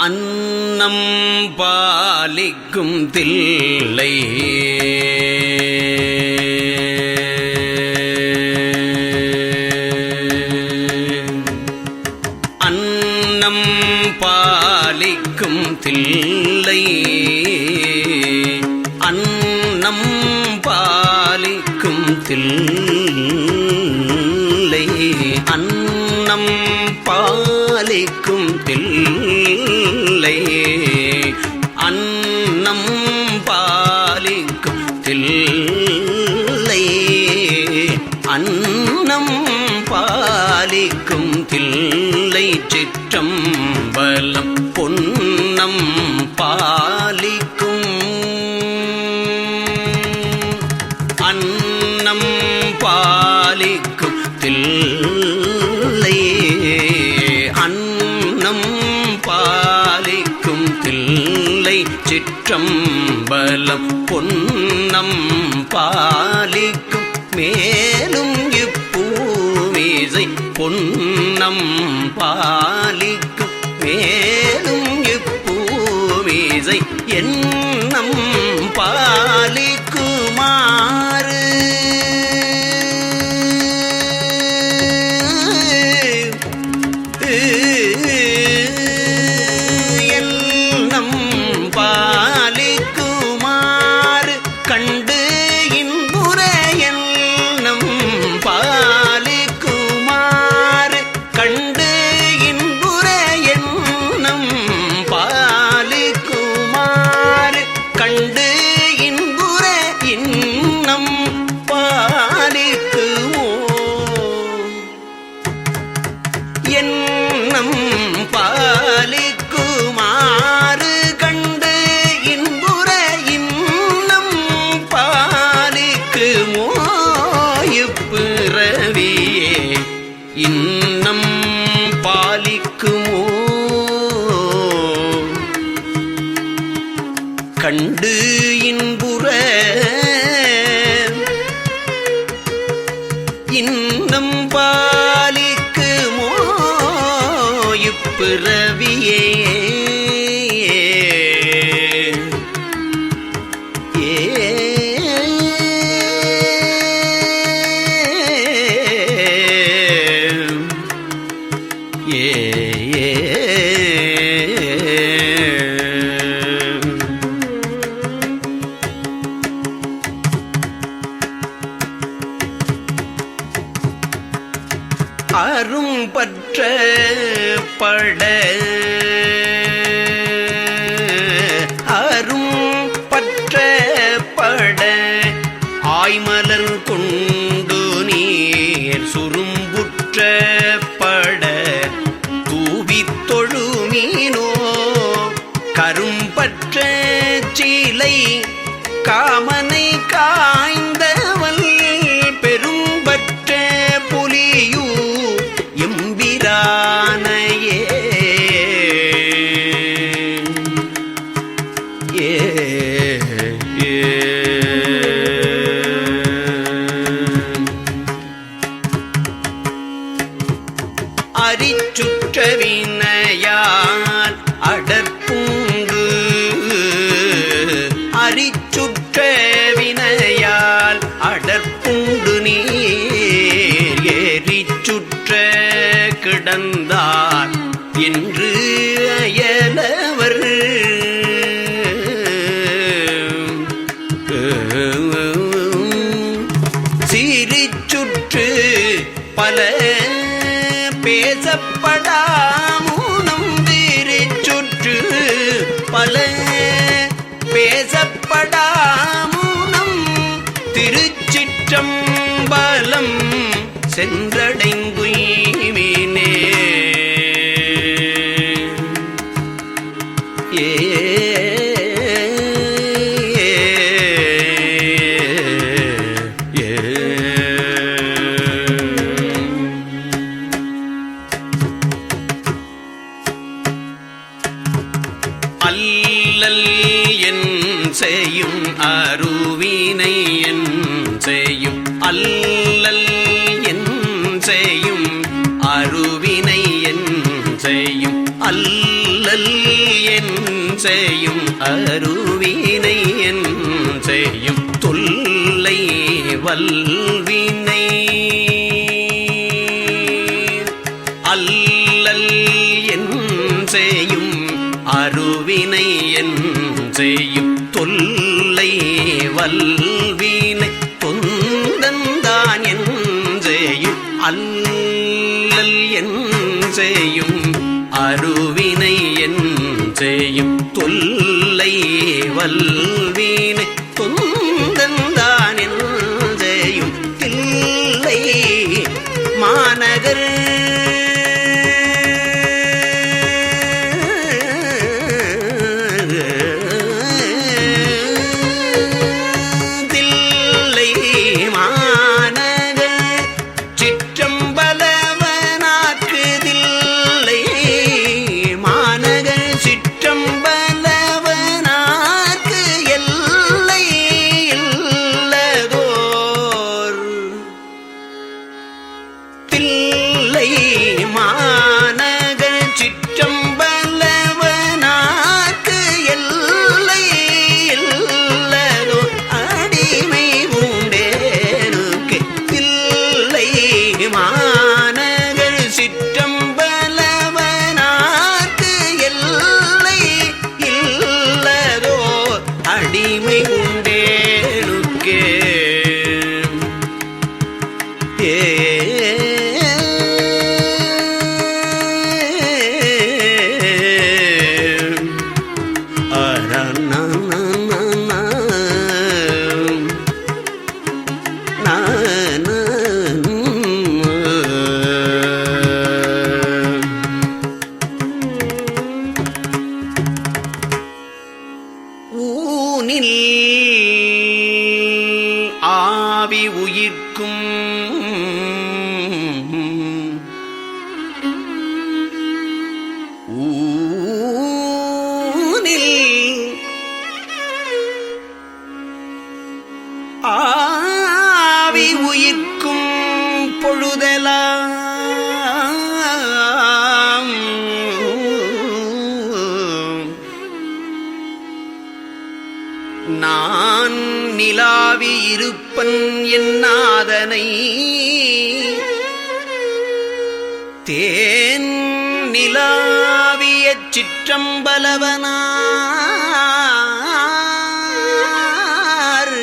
அன்னம் பாலிக்கும் தில்லை. அன்னம் பாலிக்கும் தில்லை. அன்னம் பாலிக்கும் தில்லை. திருச்சிற்றம்பலம் பொன்னம் பாலிக்கும். அன்னம் பாலிக்கும் தில்லை அன்னம் பாலிக்கும் தில்லை சிற்றம்பலம் பொன்னம் பாலிக்கும். மேலும் இசை பொன்னம் பாலிக்கும் மேலும் இப்பூமிசை என் பேசப்படாமூனம் தீரை சுற்று. பல பேசப்படாமூனம் திருச்சிற்றம்பலம் சென்றடைங்குயிர் செய்யும் அருவினை என் செய்யும் தொல்லை வல்வினை. அல்லல் என் செய்யும் அருவினை என் செய்யும் தொல்லை வல்வினை. நான் நிலாவி இருப்பன் என்னாதனை தேன் நிலாவிய சிற்றம்பலவனார்.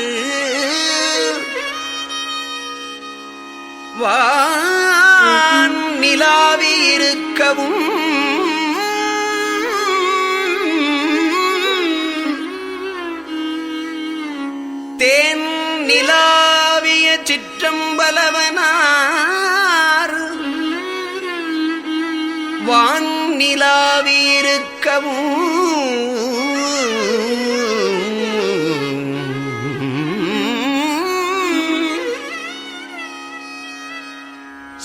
வான் நிலாவி இருக்கவும் பலவனார் வான்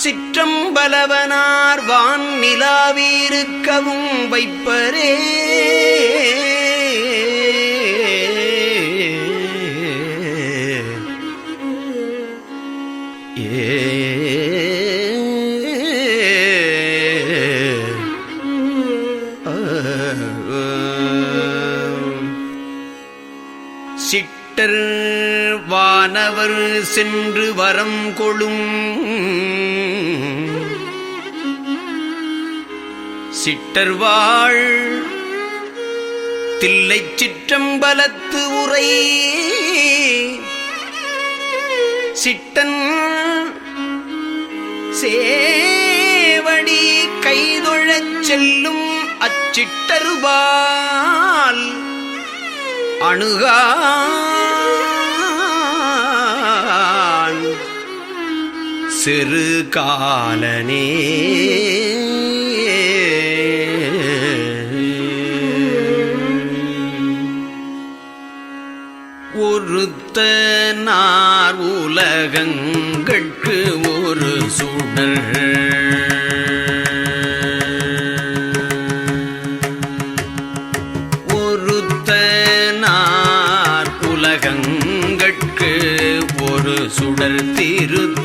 சிற்றம்பலவனார் வான் நிலாவிருக்கவும் வைப்பரே. அவர் சென்று வரம் கொழும் சிட்டர் வாழ் தில்லைச் சிற்றம்பலத்து உரை. சிட்டன் சேவடி கைதொழச் செல்லும் அச்சிட்டருபால் அணுகா சிறு காலனே. ஒருத்த நார் உலகங்கட்கு ஒரு சுடர். ஒருத்தனார் சுடர். திருத்த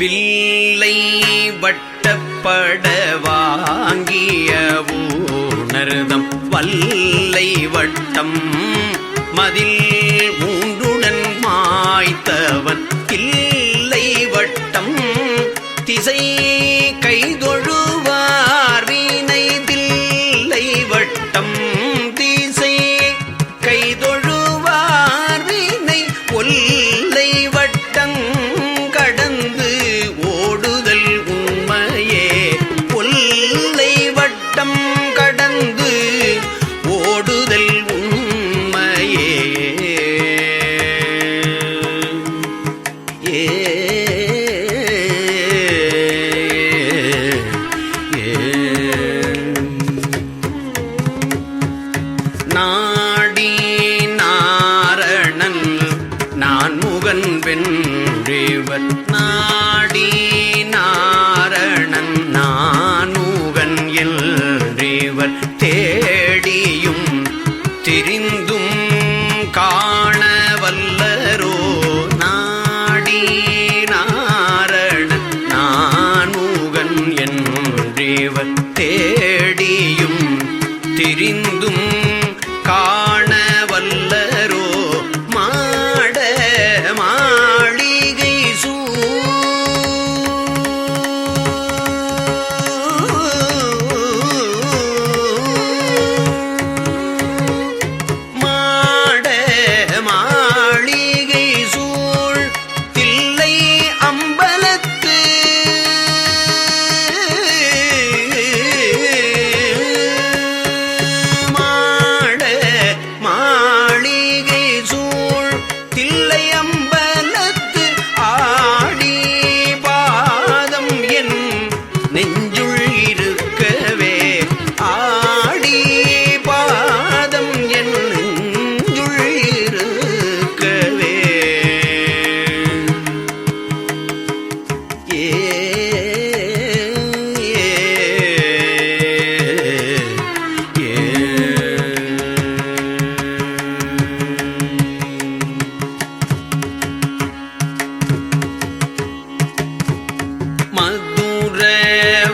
வில்லை வட்டப்பட வாங்கிய ஊணர்தம் வல்லை வட்டம் மதில் மூன்றுடன் மாய்த்தவன் இல்லை வட்டம் திசை கைது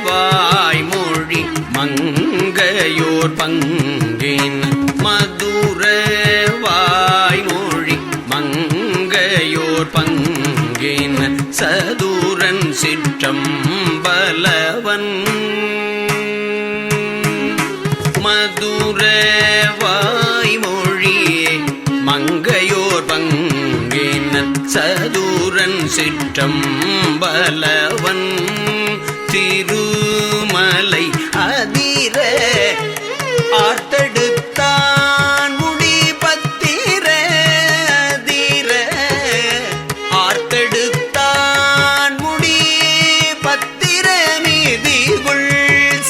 வாய்மொழி மங்கையோர் பங்கின் மதுர வாய்மொழி மங்கையோர் பங்கின் சதுரன் சிற்றம் பலவன் மதுர வாய்மொழி மங்கையோர் பங்கின் சதுரன் சிற்றம் பலவன் திருமலை அதிர ஆர்த்தெடுத்தான் முடி பத்திர அதிர. ஆர்த்தெடுத்தான் முடி பத்திர நிதிகுள்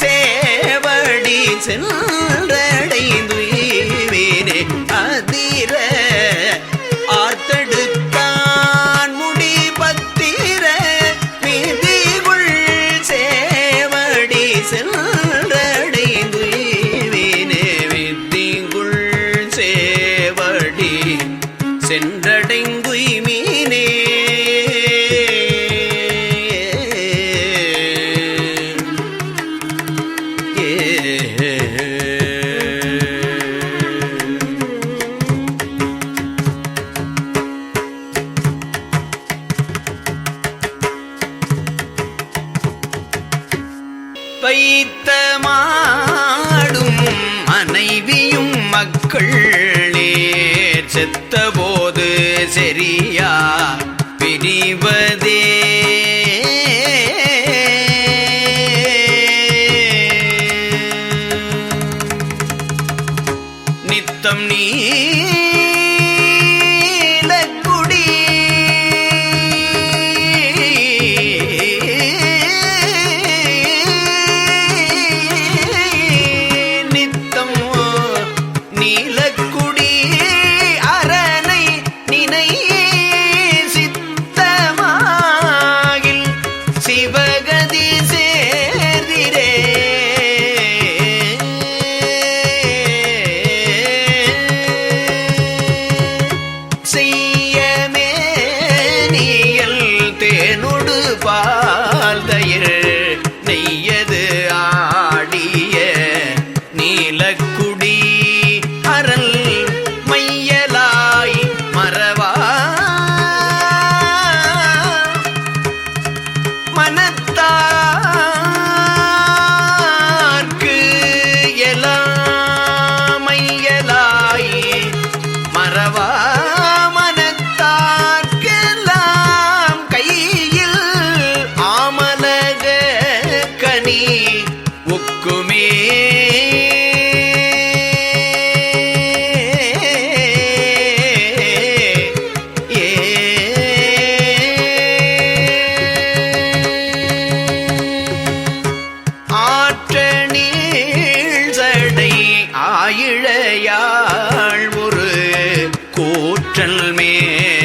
சேவடி சென்று போது செறி ஆயிழையாள் ஒரு கூற்றல் மேல்.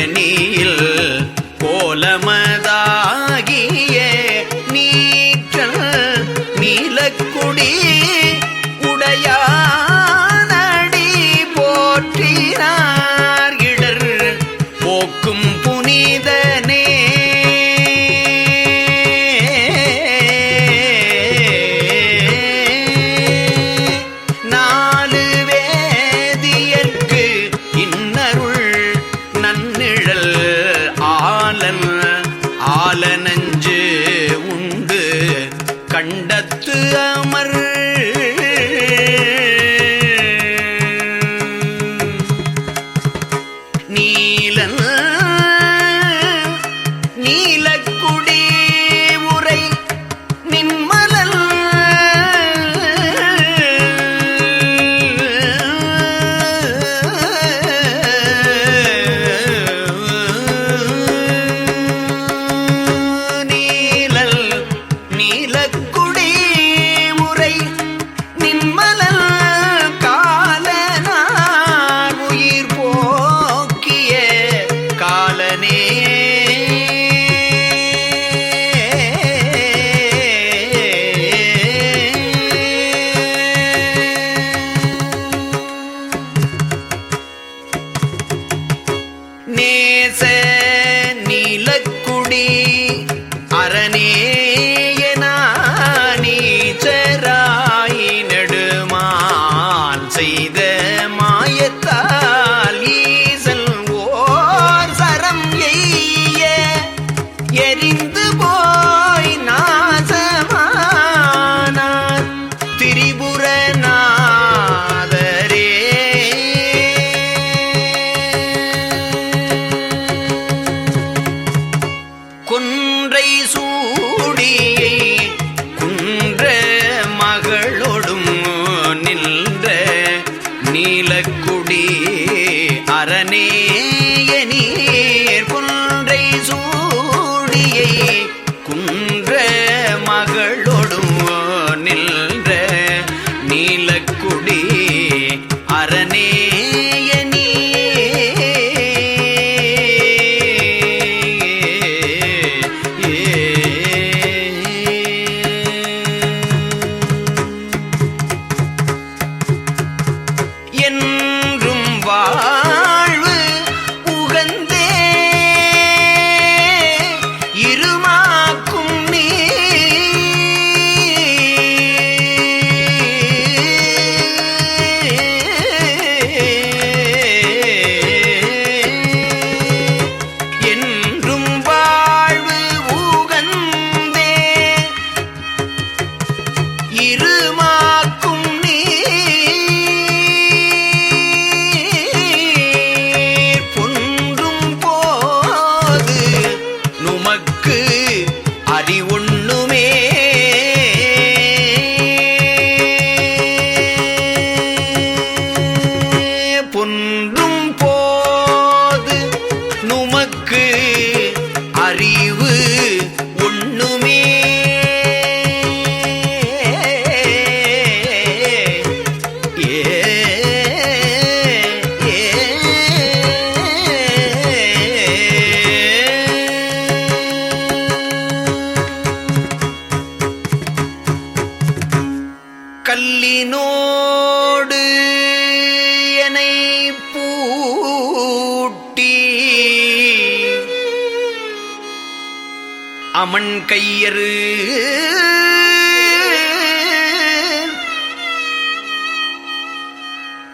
நீலன். நீல குடி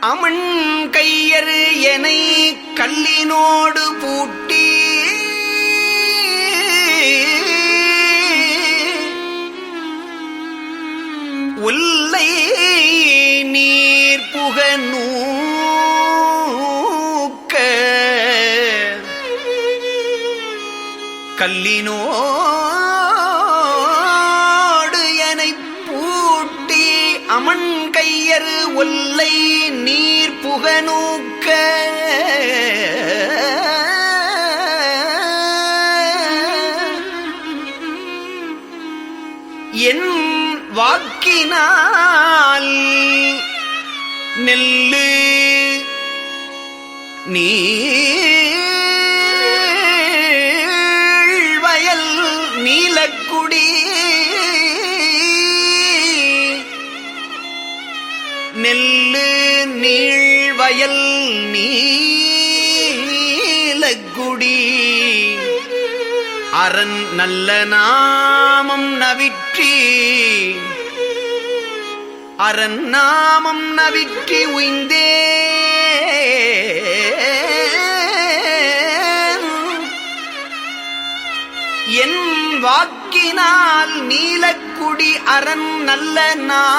அமன் கையரு என கல்லினோடு பூட்டி உல்லை நீர் புகநூக்க. கல்லினோ வாக்கினால் நெல்லு நீழ்வயல் நீலக்குடி நெல்லு நீழ்வயல் நீலக்குடி அரண் நல்ல நாமம் நவிற்றி அரண் நாமம் நவிக்கி உய்ந்தே. என் வாக்கினால் நீலக்குடி அரண் நல்ல நாமம்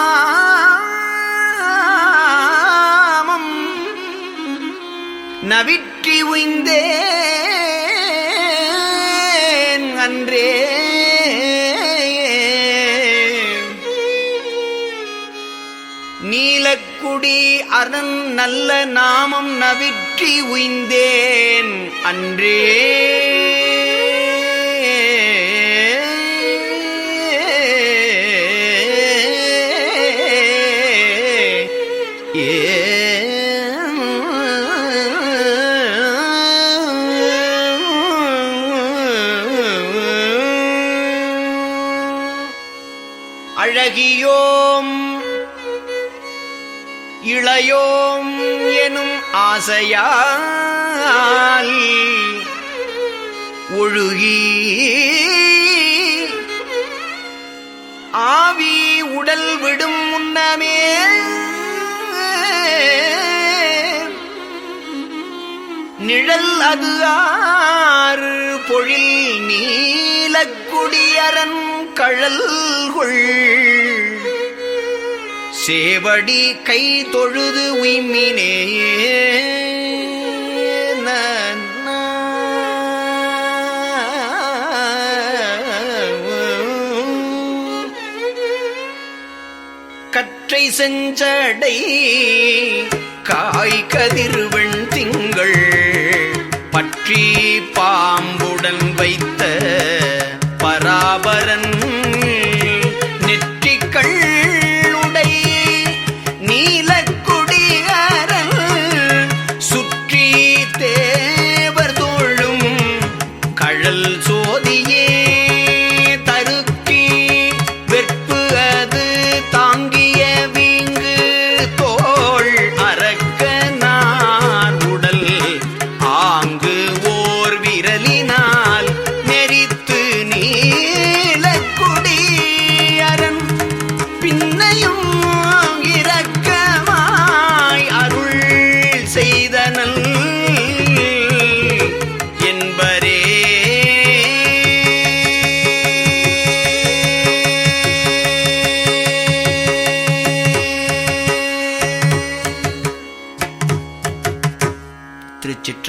நவிற்றி உய்ந்தே. அதன் நல்ல நாமம் நவிற்றி உய்ந்தேன் அன்றே. ஆசையால் ஒழுகி ஆவி உடல் விடும் முன்னமே நிழல் அது ஆறு பொழில் நீலக்குடியரன் கழல்கொள் சேவடி கை தொழுது உய்மினே கற்றை செஞ்சடை காய் கதிர்வெண் திங்கள் பற்றி பாம்புடன் வைத்த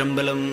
திருச்சிற்றம்பலம்